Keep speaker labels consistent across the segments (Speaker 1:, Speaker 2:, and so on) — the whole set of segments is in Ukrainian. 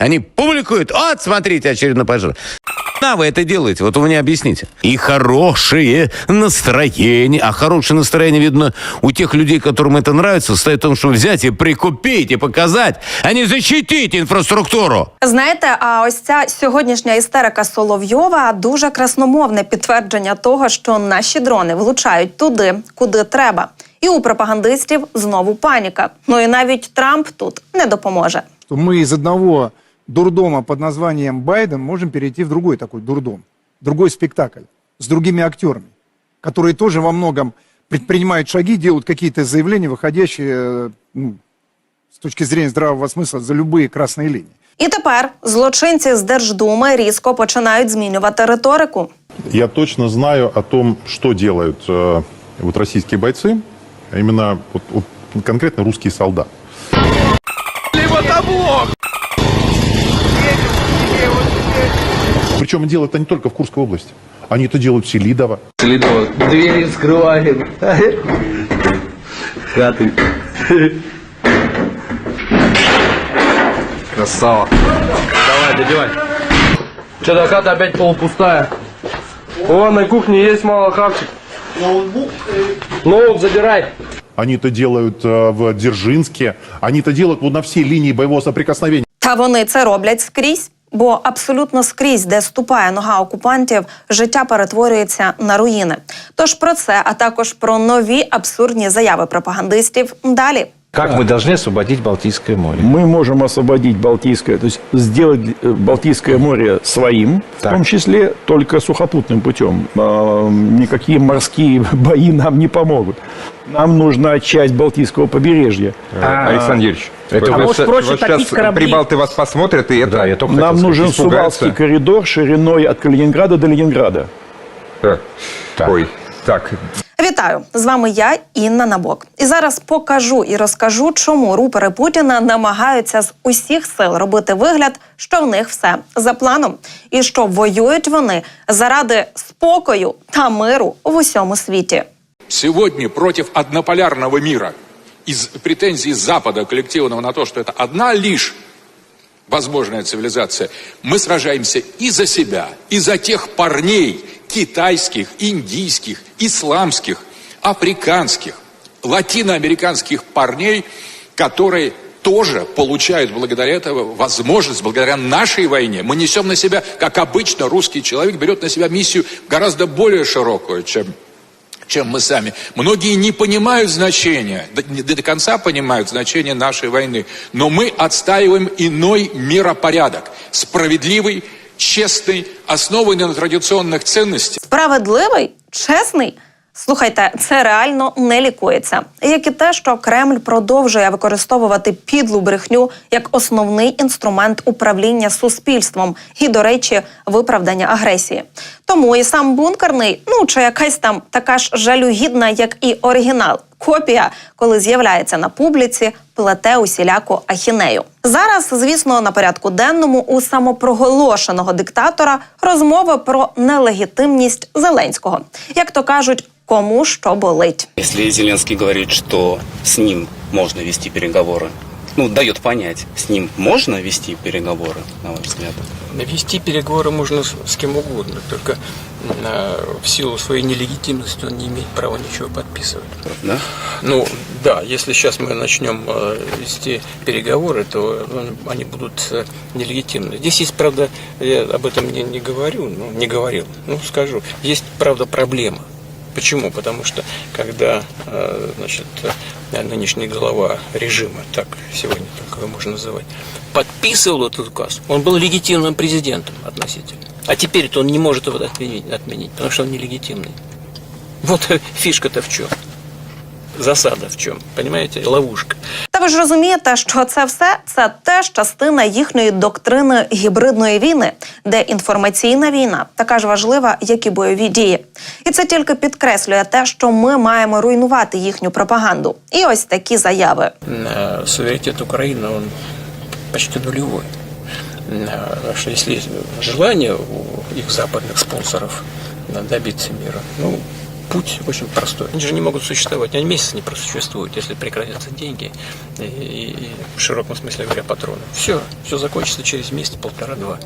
Speaker 1: Они публикуют, вот, смотрите, очередной пожар. На вы это делаете? Вот вы мне объясните. И хорошее настроение. А хорошее настроение, видно, у тех людей, которым это нравится, состоит в том, что взять и прикупить, и показать, а не защитить инфраструктуру.
Speaker 2: Знаєте, а ось ця сьогоднішня істерика Соловйова дуже красномовне підтвердження того, що наші дрони влучають туди, куди треба. І у пропагандистів знову паніка. Ну і навіть Трамп тут не допоможе.
Speaker 3: что мы из одного дурдома под названием Байден можем перейти в другой такой дурдом, другой спектакль с другими актерами, которые тоже во многом предпринимают шаги, делают какие-то заявления, выходящие э, ну, с точки зрения здравого смысла за любые красные линии.
Speaker 2: І тепер злочинці з Держдуми різко починають змінювати риторику.
Speaker 4: Я точно знаю о том, что делают э, вот российские бойцы, а именно вот, вот конкретно русский солдат. Причем они делают это не только в Курской области. Они это делают в Селидово.
Speaker 5: Следово. Двери вскрывали. Хаты. Красава. Давай, добивай. Что-то хата опять полупустая. О, на кухне есть мало хавчик. Ноутбук. Ноут забирай.
Speaker 4: Они это делают э, в Дзержинске. Они это делают вот на всей линии боевого соприкосновения.
Speaker 2: Та вони це роблять скрізь. Бо абсолютно скрізь, де ступає нога окупантів, життя перетворюється на руїни. Тож про це, а також про нові абсурдні заяви пропагандистів далі.
Speaker 6: Как мы должны освободить Балтийское море?
Speaker 7: мы можем освободить Балтийское, то есть сделать э, Балтийское море своим,
Speaker 6: Так.
Speaker 7: в том числе только сухопутным путем. А, Никакие морские бои нам не помогут. Нам нужна часть Балтийского побережья.
Speaker 8: Александр Юрьевич,
Speaker 6: это
Speaker 8: вот,
Speaker 6: вы-
Speaker 8: вот
Speaker 9: проще
Speaker 8: вот
Speaker 9: топить
Speaker 8: сейчас
Speaker 9: корабли.
Speaker 8: прибалты вас посмотрят, и это...
Speaker 6: Да, я только
Speaker 7: Нам
Speaker 6: хотел
Speaker 7: нужен
Speaker 6: сказать, испугаются.
Speaker 7: Сувалский коридор шириной от Калининграда до Ленинграда.
Speaker 8: Так.
Speaker 6: Так.
Speaker 8: Ой, так,
Speaker 2: Вітаю! З вами я, Інна Набок. І зараз покажу і розкажу, чому рупори Путіна намагаються з усіх сил робити вигляд, що в них все за планом, і що воюють вони заради спокою та миру в усьому світі.
Speaker 10: Сегодня против однополярного мира из претензий Запада коллективного на то, что это одна лишь возможная цивилизация, мы сражаемся и за себя, и за тех парней китайских, индийских, исламских, африканских, латиноамериканских парней, которые тоже получают благодаря этого возможность, благодаря нашей войне. Мы несем на себя, как обычно русский человек берет на себя миссию гораздо более широкую, чем чем мы сами. Многие не понимают значения, до- не до конца понимают значение нашей войны, но мы отстаиваем иной миропорядок, справедливый, честный, основанный на традиционных ценностях.
Speaker 2: Справедливий, чесний. Слухайте, це реально не лікується. Як і те, що Кремль продовжує використовувати підлу брехню як основний інструмент управління суспільством і, до речі, виправдання агресії. Тому і сам бункерний, ну чи якась там така ж жалюгідна, як і оригінал. Копія, коли з'являється на публіці, плете усіляку ахінею. Зараз, звісно, на порядку денному у самопроголошеного диктатора розмова про нелегітимність Зеленського. Як то кажуть, кому що болить.
Speaker 9: Якщо Зеленський говорить, що з ним можна вести переговоры, ну, дает понять, с ним можно вести переговоры, на ваш взгляд?
Speaker 11: Вести переговоры можно с, кем угодно, только э, в силу своей нелегитимности он не имеет права ничего подписывать.
Speaker 9: Да?
Speaker 11: Ну, да, если сейчас мы начнем э, вести переговоры, то э, они будут нелегитимны. Здесь есть, правда, я об этом не, не говорю, ну, не говорил, ну, скажу, есть, правда, проблема. Почему? Потому что когда значит, нынешний глава режима, так сегодня так его можно называть, подписывал этот указ, он был легитимным президентом относительно. А теперь-то он не может его отменить, отменить потому что он нелегитимный. Вот фишка-то в чем. Засада в чем, понимаете, ловушка.
Speaker 2: Та ви ж розумієте, що це все це теж частина їхньої доктрини гібридної війни, де інформаційна війна така ж важлива, як і бойові дії. І це тільки підкреслює те, що ми маємо руйнувати їхню пропаганду. І ось такі заяви.
Speaker 11: Э, Суверенитет Украины, он почти нулевой. Э, Потому что если есть желание у их западных спонсоров э, добиться мира, ну, путь очень простой. Они же не могут существовать, они месяц не просуществуют, если прекратятся деньги и, и- в широком смысле говоря патроны. Все, все закончится через месяц, полтора-два.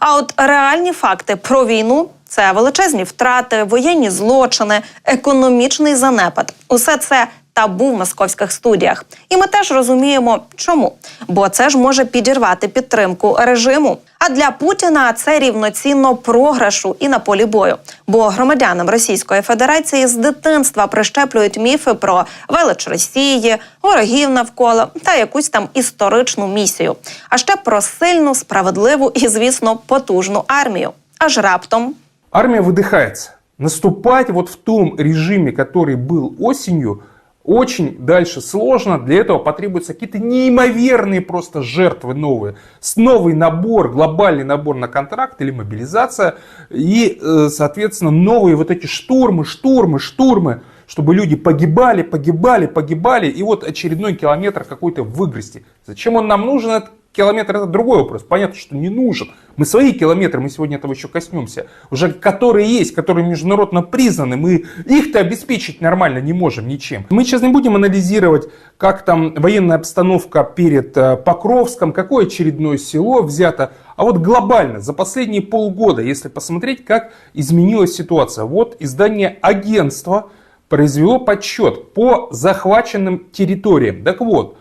Speaker 2: А от реальні факти про війну це величезні втрати, воєнні злочини, економічний занепад. Усе це табу в московських студіях. І ми теж розуміємо, чому. Бо це ж може підірвати підтримку режиму. А для Путіна це рівноцінно програшу і на полі бою. Бо громадянам Російської Федерації з дитинства прищеплюють міфи про велич Росії, ворогів навколо та якусь там історичну місію. А ще про сильну, справедливу і, звісно, потужну армію. Аж раптом
Speaker 12: Армия выдыхается. Наступать вот в том режиме, который был осенью, очень дальше сложно. Для этого потребуются какие-то неимоверные просто жертвы новые. С новый набор, глобальный набор на контракт или мобилизация. И, э, соответственно, новые вот эти штурмы, штурмы, штурмы. Чтобы люди погибали, погибали, погибали. И вот очередной километр какой-то выгрести. Зачем он нам нужен, этот километр, это другой вопрос. Понятно, что не нужен. Мы свои километры, мы сегодня этого еще коснемся, уже которые есть, которые международно признаны, мы их-то обеспечить нормально не можем ничем. Мы сейчас не будем анализировать, как там военная обстановка перед э, Покровском, какое очередное село взято. А вот глобально, за последние полгода, если посмотреть, как изменилась ситуация. Вот издание агентства произвело подсчет по захваченным территориям. Так вот,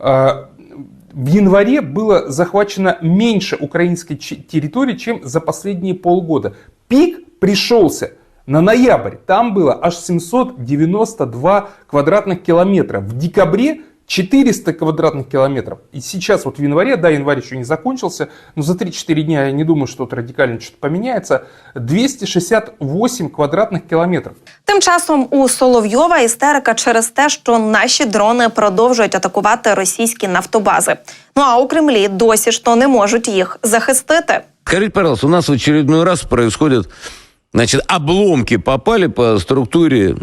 Speaker 12: э, в январе было захвачено меньше украинской территории, чем за последние полгода. Пик пришелся на ноябрь. Там было аж 792 квадратных километра. В декабре 400 квадратных километров. И сейчас вот в январе, да, январь еще не закончился, но за 3-4 дня я не думаю, что тут радикально что-то поменяется, 268 квадратных километров.
Speaker 2: Тим часом у Соловйова істерика через те, що наші дрони продовжують атакувати російські нафтобази. Ну а у Кремлі досі ж то не можуть їх захистити.
Speaker 1: Скажите, пожалуйста, у нас в очередной раз происходят, значит, обломки попали по структуре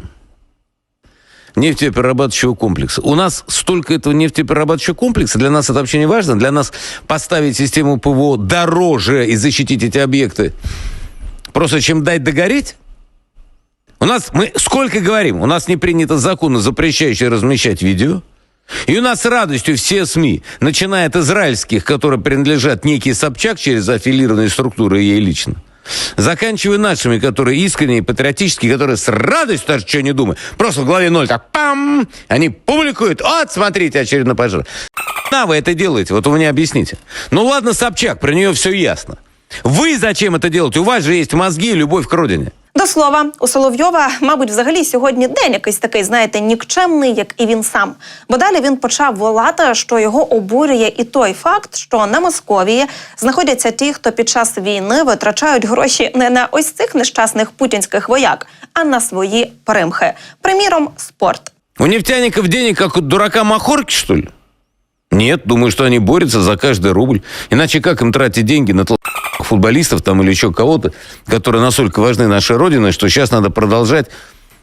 Speaker 1: нефтеперерабатывающего комплекса. У нас столько этого нефтеперерабатывающего комплекса, для нас это вообще не важно. Для нас поставить систему ПВО дороже и защитить эти объекты, просто чем дать догореть. У нас, мы сколько говорим, у нас не принято законы, запрещающие размещать видео. И у нас с радостью все СМИ, начиная от израильских, которые принадлежат некий Собчак через аффилированные структуры ей лично, заканчивая нашими, которые искренние, патриотические, которые с радостью даже что не думают, просто в голове ноль, так пам, они публикуют, вот, смотрите, очередной пожар. На вы это делаете, вот вы мне объясните. Ну ладно, Собчак, про нее все ясно. Вы зачем это делаете? У вас же есть мозги и любовь к родине.
Speaker 2: До слова, у Соловйова, мабуть, взагалі сьогодні день якийсь такий, знаєте, нікчемний, як і він сам. Бо далі він почав волати, що його обурює і той факт, що на Московії знаходяться ті, хто під час війни витрачають гроші не на ось цих нещасних путінських вояк, а на свої примхи. Приміром, спорт.
Speaker 1: У нефтяников денег, как у дурака Махорки, что ли? Нет, думаю, что они борются за каждый рубль. Иначе как им тратить деньги на тол- футболистов там или еще кого-то, которые настолько важны нашей родине, что сейчас надо продолжать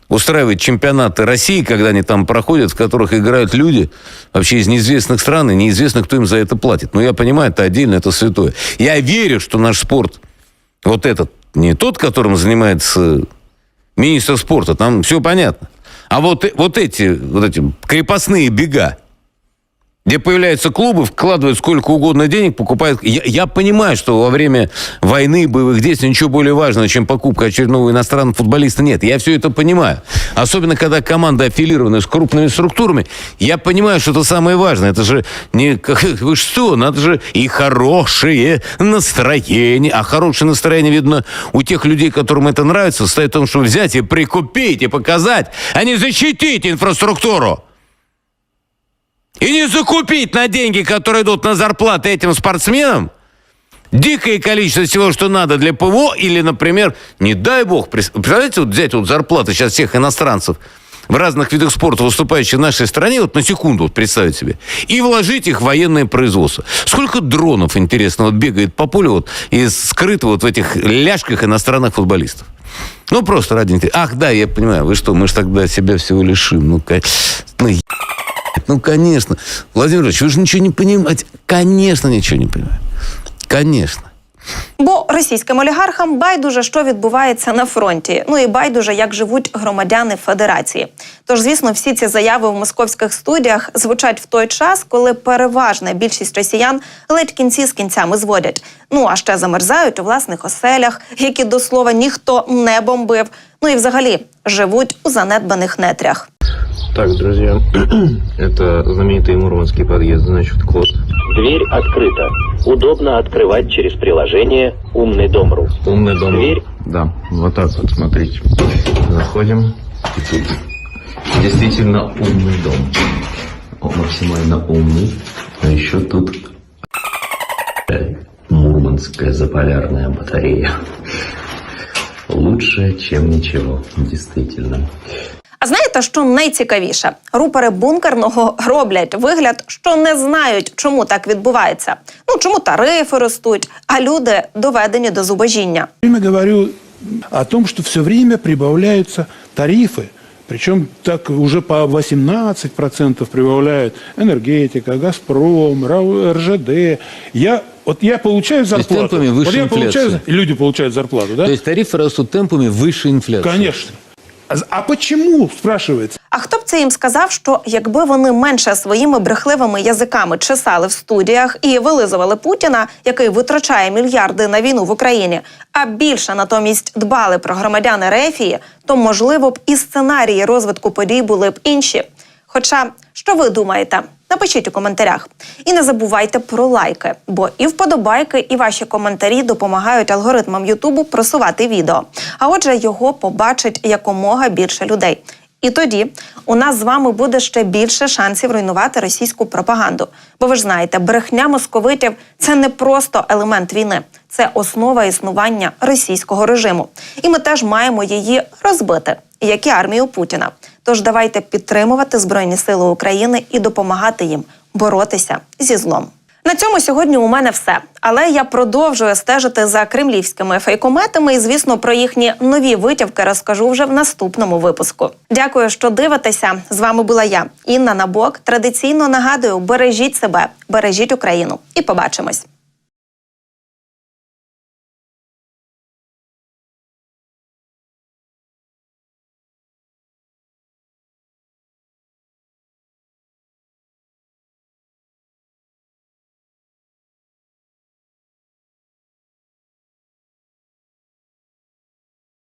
Speaker 1: устраивать чемпионаты России, когда они там проходят, в которых играют люди вообще из неизвестных стран, и неизвестно, кто им за это платит. Но я понимаю, это отдельно, это святое. Я верю, что наш спорт, вот этот, не тот, которым занимается министр спорта, там все понятно. А вот, вот эти, вот эти крепостные бега, где появляются клубы, вкладывают сколько угодно денег, покупают... Я, я понимаю, что во время войны, боевых действий ничего более важного, чем покупка очередного иностранного футболиста нет. Я все это понимаю. Особенно, когда команда аффилирована с крупными структурами. Я понимаю, что это самое важное. Это же не... Вы что? Надо же и хорошее настроение. А хорошее настроение, видно, у тех людей, которым это нравится, состоит в том, что взять и прикупить, и показать, а не защитить инфраструктуру. И не закупить на деньги, которые идут на зарплаты этим спортсменам, дикое количество всего, что надо для ПВО, или, например, не дай бог, представляете, вот взять вот зарплаты сейчас всех иностранцев в разных видах спорта, выступающих в нашей стране, вот на секунду вот представить себе, и вложить их в военное производство. Сколько дронов, интересно, вот бегает по полю вот, и скрыто вот в этих ляжках иностранных футболистов. Ну, просто ради интереса. Ах, да, я понимаю, вы что, мы же тогда себя всего лишим. Ну, ка- е- ну, конечно. Владимир Ильич, вы же ничего не понимаете. Конечно, ничего не понимаю. Конечно.
Speaker 2: Бо російським олігархам байдуже, що відбувається на фронті. Ну і байдуже, як живуть громадяни Федерації. Тож, звісно, всі ці заяви в московських студіях звучать в той час, коли переважна більшість росіян ледь кінці з кінцями зводять. Ну а ще замерзають у власних оселях, які до слова ніхто не бомбив. Ну і взагалі живуть у занедбаних нетрях.
Speaker 6: Так, друзья, это знаменитый мурманский подъезд, значит, код.
Speaker 13: Дверь открыта. Удобно открывать через приложение «Умный дом.ру».
Speaker 6: Умный дом.
Speaker 13: Дверь.
Speaker 6: Да, вот так вот, смотрите. Заходим. И тут действительно умный дом. Он максимально умный. А еще тут Мурманская заполярная батарея. Лучше, чем ничего, действительно.
Speaker 2: А знаєте, що найцікавіше? Рупори бункерного роблять вигляд, що не знають, чому так відбувається. Ну чому тарифи ростуть, а люди доведені до зубожіння.
Speaker 14: время говорю о том, что все время прибавляются тарифы. Причем так уже по 18% прибавляют энергетика, Газпром, РАО, РЖД. Я, вот я получаю
Speaker 1: есть
Speaker 14: зарплату.
Speaker 1: темпами выше
Speaker 14: вот я получаю,
Speaker 1: инфляции.
Speaker 14: и люди получают зарплату, да?
Speaker 1: То есть тарифы растут темпами выше инфляции.
Speaker 14: Конечно. А, почему, спрашивается?
Speaker 2: А хто б це їм сказав, що якби вони менше своїми брехливими язиками чесали в студіях і вилизували Путіна, який витрачає мільярди на війну в Україні, а більше натомість дбали про громадян Ерефії, то можливо б і сценарії розвитку подій були б інші. Хоча, що ви думаєте? Напишіть у коментарях. І не забувайте про лайки, бо і вподобайки, і ваші коментарі допомагають алгоритмам Ютубу просувати відео. А отже, його побачить якомога більше людей. І тоді у нас з вами буде ще більше шансів руйнувати російську пропаганду. Бо ви ж знаєте, брехня московитів це не просто елемент війни, це основа існування російського режиму. І ми теж маємо її розбити, як і армію Путіна. Тож давайте підтримувати Збройні Сили України і допомагати їм боротися зі злом. На цьому сьогодні у мене все. Але я продовжую стежити за кремлівськими фейкометами і, звісно, про їхні нові витівки розкажу вже в наступному випуску. Дякую, що дивитеся. З вами була я, Інна Набок. Традиційно нагадую: бережіть себе, бережіть Україну і побачимось.